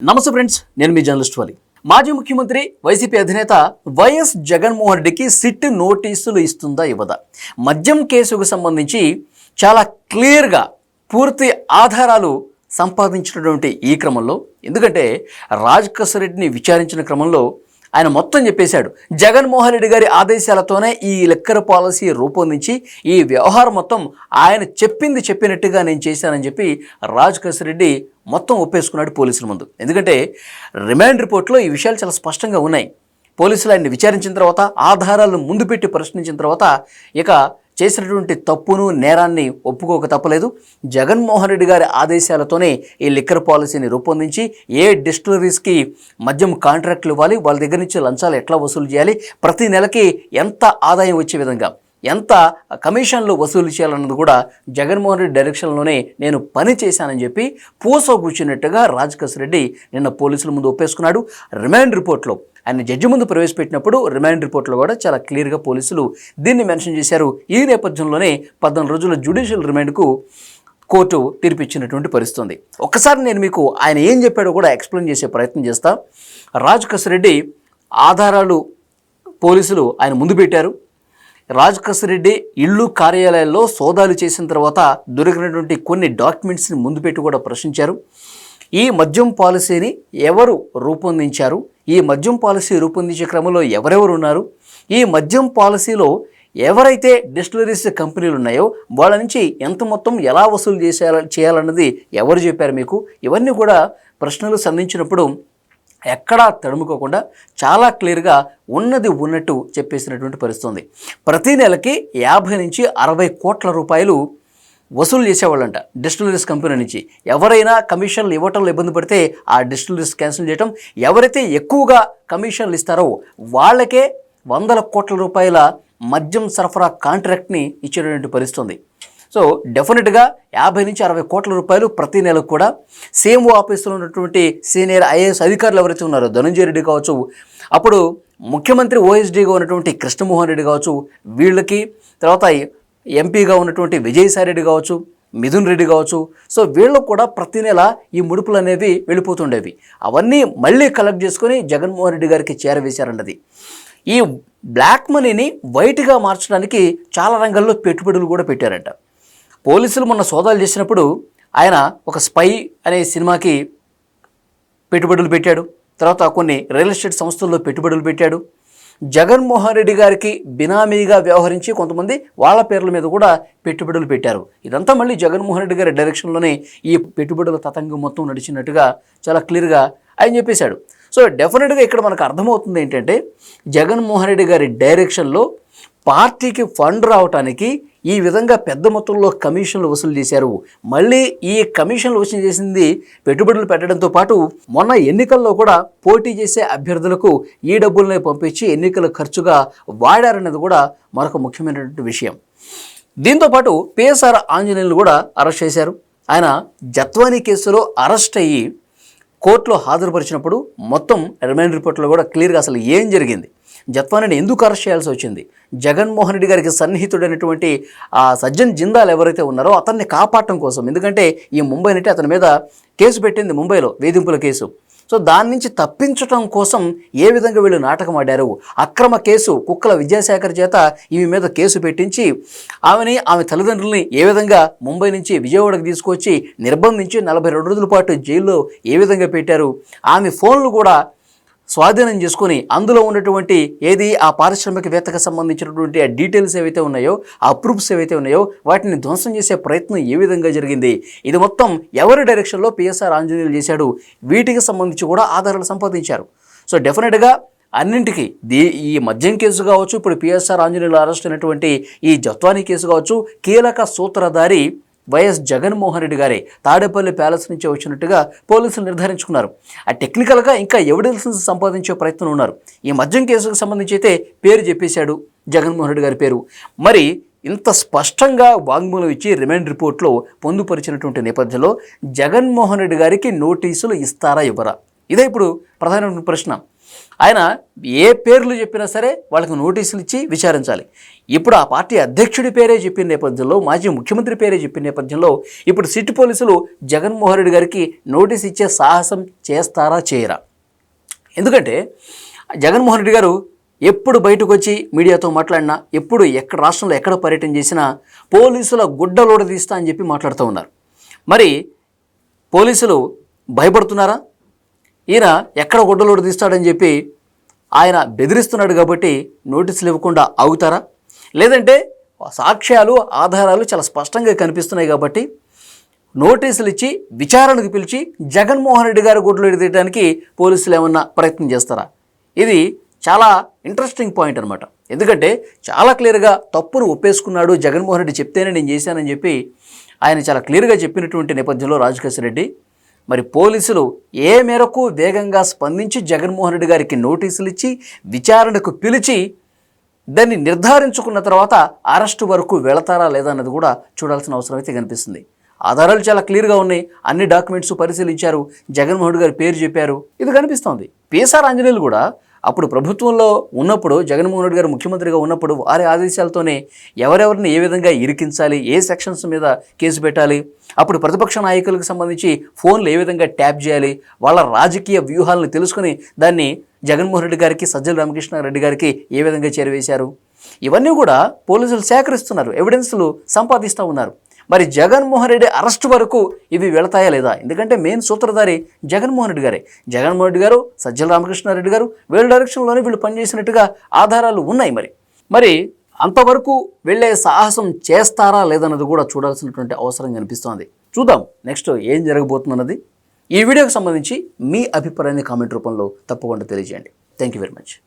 నమస్తే ఫ్రెండ్స్ నేను మీ జర్నలిస్ట్ వాలి. మాజీ ముఖ్యమంత్రి వైసీపీ అధినేత వైఎస్ జగన్మోహన్ రెడ్డికి సిట్ నోటీసులు ఇస్తుందా ఇవ్వదా? మద్యం కేసుకు సంబంధించి చాలా క్లియర్గా పూర్తి ఆధారాలు సంపాదించినటువంటి ఈ క్రమంలో ఎందుకంటే రాజ్ రెడ్డిని విచారించిన క్రమంలో ఆయన మొత్తం చెప్పేశాడు. జగన్మోహన్ రెడ్డి గారి ఆదేశాలతోనే ఈ లెక్కర పాలసీ రూపొందించి ఈ వ్యవహారం మొత్తం ఆయన చెప్పింది చెప్పినట్టుగా నేను చేశానని చెప్పి రాజ్ రెడ్డి మొత్తం ఒప్పేసుకున్నాడు పోలీసుల ముందు. ఎందుకంటే రిమాండ్ రిపోర్ట్లో ఈ విషయాలు చాలా స్పష్టంగా ఉన్నాయి. పోలీసులు ఆయన్ని విచారించిన తర్వాత ఆధారాలను ముందు పెట్టి ప్రశ్నించిన తర్వాత ఇక చేసినటువంటి తప్పును నేరాన్ని ఒప్పుకోక తప్పలేదు. జగన్మోహన్ రెడ్డి గారి ఆదేశాలతోనే ఈ లిక్కర్ పాలసీని రూపొందించి ఏ డిస్టిలరీస్కి మద్యం కాంట్రాక్ట్లు ఇవ్వాలి వాళ్ళ దగ్గర నుంచి లంచాలు ఎట్లా వసూలు చేయాలి ప్రతి నెలకి ఎంత ఆదాయం వచ్చే విధంగా ఎంత కమిషన్లు వసూలు చేయాలన్నది కూడా జగన్మోహన్ రెడ్డి డైరెక్షన్లోనే నేను పని చేశానని చెప్పి పూసో కూర్చున్నట్టుగా రాజకేశ్ రెడ్డి నిన్న పోలీసుల ముందు ఒప్పేసుకున్నాడు. రిమాండ్ రిపోర్ట్లో ఆయన జడ్జి ముందు ప్రవేశపెట్టినప్పుడు రిమాండ్ రిపోర్ట్లో కూడా చాలా క్లియర్గా పోలీసులు దీన్ని మెన్షన్ చేశారు. ఈ నేపథ్యంలోనే పద్నాలుగు రోజుల జ్యుడిషియల్ రిమాండ్కు కోర్టు తీర్పిచ్చినటువంటి పరిస్థితుంది. ఒకసారి ఒక్కసారి నేను మీకు ఆయన ఏం చెప్పాడో కూడా ఎక్స్ప్లెయిన్ చేసే ప్రయత్నం చేస్తా. రాజ్ రెడ్డి ఆధారాలు పోలీసులు ఆయన ముందు పెట్టారు. రాజ్ రెడ్డి ఇళ్ళు కార్యాలయాల్లో సోదాలు చేసిన తర్వాత దొరికినటువంటి కొన్ని డాక్యుమెంట్స్ని ముందు పెట్టి కూడా ప్రశ్నించారు. ఈ మద్యం పాలసీని ఎవరు రూపొందించారు? ఈ మద్యం పాలసీ రూపొందించే క్రమంలో ఎవరెవరు ఉన్నారు? ఈ మద్యం పాలసీలో ఎవరైతే డిస్టిలరీస్ కంపెనీలు ఉన్నాయో వాళ్ళ నుంచి ఎంత మొత్తం ఎలా వసూలు చేసే చేయాలన్నది ఎవరు చెప్పారు మీకు? ఇవన్నీ కూడా ప్రశ్నలు సంధించినప్పుడు ఎక్కడా తడుముకోకుండా చాలా క్లియర్గా ఉన్నది ఉన్నట్టు చెప్పేసినటువంటి పరిస్థితుంది. ప్రతి నెలకి యాభై నుంచి అరవై కోట్ల రూపాయలు వసూలు చేసేవాళ్ళంట. డిస్టిలరీస్ కంపెనీ నుంచి. ఎవరైనా కమిషన్లు ఇవ్వటంలో ఇబ్బంది పడితే ఆ డిస్టిలరీస్ క్యాన్సిల్ చేయటం ఎవరైతే ఎక్కువగా కమిషన్లు ఇస్తారో వాళ్ళకే వందల కోట్ల రూపాయల మద్యం సరఫరా కాంట్రాక్ట్ని ఇచ్చేటువంటి పరిస్థితుంది. సో డెఫినెట్గా యాభై నుంచి అరవై కోట్ల రూపాయలు ప్రతి నెలకు కూడా సేమ్ ఆఫీసులో ఉన్నటువంటి సీనియర్ ఐఏఎస్ అధికారులు ఎవరైతే ఉన్నారో ధనంజయ రెడ్డి కావచ్చు అప్పుడు ముఖ్యమంత్రి ఓఎస్డీగా ఉన్నటువంటి కృష్ణమోహన్ రెడ్డి కావచ్చు వీళ్ళకి తర్వాత ఎంపీగా ఉన్నటువంటి విజయసాయి రెడ్డి కావచ్చు మిథున్ రెడ్డి కావచ్చు. సో వీళ్ళు కూడా ప్రతి నెల ఈ ముడుపులు అనేవి వెళ్ళిపోతుండేవి. అవన్నీ మళ్ళీ కలెక్ట్ చేసుకొని జగన్మోహన్ రెడ్డి గారికి చేరవేశారన్నది. ఈ బ్లాక్ మనీని వైట్గా మార్చడానికి చాలా రంగాల్లో పెట్టుబడులు కూడా పెట్టారంట. పోలీసులు మొన్న సోదాలు చేసినప్పుడు ఆయన ఒక స్పై అనే సినిమాకి పెట్టుబడులు పెట్టాడు. తర్వాత కొన్ని రియల్ ఎస్టేట్ సంస్థల్లో పెట్టుబడులు పెట్టాడు. జగన్మోహన్ రెడ్డి గారికి బినామీగా వ్యవహరించి కొంతమంది వాళ్ళ పేర్ల మీద కూడా పెట్టుబడులు పెట్టారు. ఇదంతా మళ్ళీ జగన్మోహన్ రెడ్డి గారి డైరెక్షన్లోనే ఈ పెట్టుబడుల తతంగం మొత్తం నడిచినట్టుగా చాలా క్లియర్గా ఆయన చెప్పేశాడు. సో డెఫినెట్గా ఇక్కడ మనకు అర్థమవుతుంది ఏంటంటే జగన్మోహన్ రెడ్డి గారి డైరెక్షన్లో పార్టీకి ఫండ్ రావటానికి ఈ విధంగా పెద్ద మొత్తంలో కమిషన్లు వసూలు చేశారు. మళ్ళీ ఈ కమిషన్లు వసూలు చేసింది పెట్టుబడులు పెట్టడంతో పాటు మొన్న ఎన్నికల్లో కూడా పోటీ చేసే అభ్యర్థులకు ఈ డబ్బుల్ని పంపించి ఎన్నికల ఖర్చుగా వాడారన్నది కూడా మరొక ముఖ్యమైనటువంటి విషయం. దీంతోపాటు పిఎస్ఆర్ ఆంజనేయులు కూడా అరెస్ట్ చేశారు. ఆయన జత్వానీ కేసులో అరెస్ట్ అయ్యి కోర్టులో హాజరుపరిచినప్పుడు మొత్తం రిమైండ్ రిపోర్ట్లో కూడా క్లియర్గా అసలు ఏం జరిగింది? జత్వానిని ఎందుకు అరెస్ట్ చేయాల్సి వచ్చింది? జగన్మోహన్ రెడ్డి గారికి సన్నిహితుడైనటువంటి ఆ సజ్జన్ జిందాల్ ఎవరైతే ఉన్నారో అతన్ని కాపాడటం కోసం. ఎందుకంటే ఈ ముంబై నుండి అతని మీద కేసు పెట్టింది ముంబైలో వేధింపుల కేసు. సో దాని నుంచి తప్పించటం కోసం ఏ విధంగా వీళ్ళు నాటకం ఆడారు? అక్రమ కేసు కుక్కల విద్యాశాఖర్ చేత ఈమె మీద కేసు పెట్టించి ఆమెని ఆమె తల్లిదండ్రుల్ని ఏ విధంగా ముంబై నుంచి విజయవాడకు తీసుకొచ్చి నిర్బంధించి నలభై రెండు రోజుల పాటు జైల్లో ఏ విధంగా పెట్టారు? ఆమె ఫోన్లు కూడా స్వాధీనం చేసుకుని అందులో ఉన్నటువంటి ఏది ఆ పారిశ్రామికవేత్తకు సంబంధించినటువంటి ఆ డీటెయిల్స్ ఏవైతే ఉన్నాయో ఆ ప్రూఫ్స్ ఏవైతే ఉన్నాయో వాటిని ధ్వంసం చేసే ప్రయత్నం ఏ విధంగా జరిగింది? ఇది మొత్తం ఎవరి డైరెక్షన్లో పిఎస్ఆర్ ఆంజనేయులు చేశాడు? వీటికి సంబంధించి కూడా ఆధారాలు సంపాదించారు. సో డెఫినెట్గా అన్నింటికి దీ ఈ మద్యం కేసు కావచ్చు ఇప్పుడు పిఎస్ఆర్ ఆంజనేయులు అరెస్ట్ అయినటువంటి ఈ జత్వానీ కేసు కావచ్చు కీలక సూత్రధారి వైఎస్ జగన్మోహన్ రెడ్డి గారే తాడేపల్లి ప్యాలెస్ నుంచి వచ్చినట్టుగా పోలీసులు నిర్ధారించుకున్నారు. ఆ టెక్నికల్గా ఇంకా ఎవిడెన్స్ సంపాదించే ప్రయత్నం ఉన్నారు. ఈ మద్యం కేసుకు సంబంధించి అయితే పేరు చెప్పేశాడు జగన్మోహన్ రెడ్డి గారి పేరు. మరి ఇంత స్పష్టంగా వాంగ్మూలం ఇచ్చి రిమాండ్ రిపోర్ట్లో పొందుపరిచినటువంటి నేపథ్యంలో జగన్మోహన్ రెడ్డి గారికి నోటీసులు ఇస్తారా ఇవ్వరా? ఇదే ఇప్పుడు ప్రధానమైన ప్రశ్న. ఆయన ఏ పేర్లు చెప్పినా సరే వాళ్ళకి నోటీసులు ఇచ్చి విచారించాలి. ఇప్పుడు ఆ పార్టీ అధ్యక్షుడి పేరే చెప్పిన నేపథ్యంలో మాజీ ముఖ్యమంత్రి పేరే చెప్పిన నేపథ్యంలో ఇప్పుడు సిట్ పోలీసులు జగన్మోహన్ రెడ్డి గారికి నోటీస్ ఇచ్చే సాహసం చేస్తారా చేయరా? ఎందుకంటే జగన్మోహన్ రెడ్డి గారు ఎప్పుడు బయటకు వచ్చి మీడియాతో మాట్లాడినా ఎప్పుడు ఎక్కడ రాష్ట్రంలో ఎక్కడ పర్యటన చేసినా పోలీసుల గుడ్డలోడ తీస్తా అని చెప్పి మాట్లాడుతూ ఉన్నారు. మరి పోలీసులు భయపడుతున్నారా? ఈయన ఎక్కడ గుడ్డలోడు తీస్తాడని చెప్పి ఆయన బెదిరిస్తున్నాడు కాబట్టి నోటీసులు ఇవ్వకుండా ఆగుతారా? లేదంటే సాక్ష్యాలు ఆధారాలు చాలా స్పష్టంగా కనిపిస్తున్నాయి కాబట్టి నోటీసులు ఇచ్చి విచారణకు పిలిచి జగన్మోహన్ రెడ్డి గారి గుడ్లు తీయడానికి పోలీసులు ఏమన్నా ప్రయత్నం చేస్తారా? ఇది చాలా ఇంట్రెస్టింగ్ పాయింట్ అనమాట ఎందుకంటే చాలా క్లియర్గా తప్పును ఒప్పేసుకున్నాడు జగన్మోహన్ రెడ్డి చెప్తేనే నేను చేశానని చెప్పి ఆయన చాలా క్లియర్గా చెప్పినటువంటి నేపథ్యంలో రాజకేశ్వర రెడ్డి మరి పోలీసులు ఏ మేరకు వేగంగా స్పందించి జగన్మోహన్ రెడ్డి గారికి నోటీసులు ఇచ్చి విచారణకు పిలిచి దాన్ని నిర్ధారించుకున్న తర్వాత అరెస్టు వరకు వెళతారా లేదా అన్నది కూడా చూడాల్సిన అవసరం అయితే కనిపిస్తుంది. ఆధారాలు చాలా క్లియర్గా ఉన్నాయి. అన్ని డాక్యుమెంట్స్ పరిశీలించారు. జగన్మోహన్ గారి పేరు చెప్పారు. ఇది కనిపిస్తోంది. పిఎస్ఆర్ ఆంజనేయులు కూడా అప్పుడు ప్రభుత్వంలో ఉన్నప్పుడు జగన్మోహన్ రెడ్డి గారు ముఖ్యమంత్రిగా ఉన్నప్పుడు వారి ఆదేశాలతోనే ఎవరెవరిని ఏ విధంగా ఇరికించాలి ఏ సెక్షన్స్ మీద కేసు పెట్టాలి అప్పుడు ప్రతిపక్ష నాయకులకు సంబంధించి ఫోన్లు ఏ విధంగా ట్యాప్ చేయాలి వాళ్ళ రాజకీయ వ్యూహాలను తెలుసుకుని దాన్ని జగన్మోహన్ రెడ్డి గారికి సజ్జల రామకృష్ణారెడ్డి గారికి ఏ విధంగా చేరవేశారు. ఇవన్నీ కూడా పోలీసులు సేకరిస్తున్నారు ఎవిడెన్స్లు సంపాదిస్తూ ఉన్నారు. మరి జగన్మోహన్ రెడ్డి అరెస్ట్ వరకు ఇవి వెళతాయా లేదా? ఎందుకంటే మెయిన్ సూత్రధారి జగన్మోహన్ రెడ్డి గారే. జగన్మోహన్ రెడ్డి గారు సజ్జల రామకృష్ణారెడ్డి గారు వీళ్ళ డైరెక్షన్లోనే వీళ్ళు పనిచేసినట్టుగా ఆధారాలు ఉన్నాయి మరి. మరి అంతవరకు వెళ్ళే సాహసం చేస్తారా లేదన్నది కూడా చూడాల్సినటువంటి అవసరం కనిపిస్తోంది. చూద్దాం నెక్స్ట్ ఏం జరగబోతుందన్నది. ఈ వీడియోకి సంబంధించి మీ అభిప్రాయాన్ని కామెంట్ రూపంలో తప్పకుండా తెలియజేయండి. Thank you very much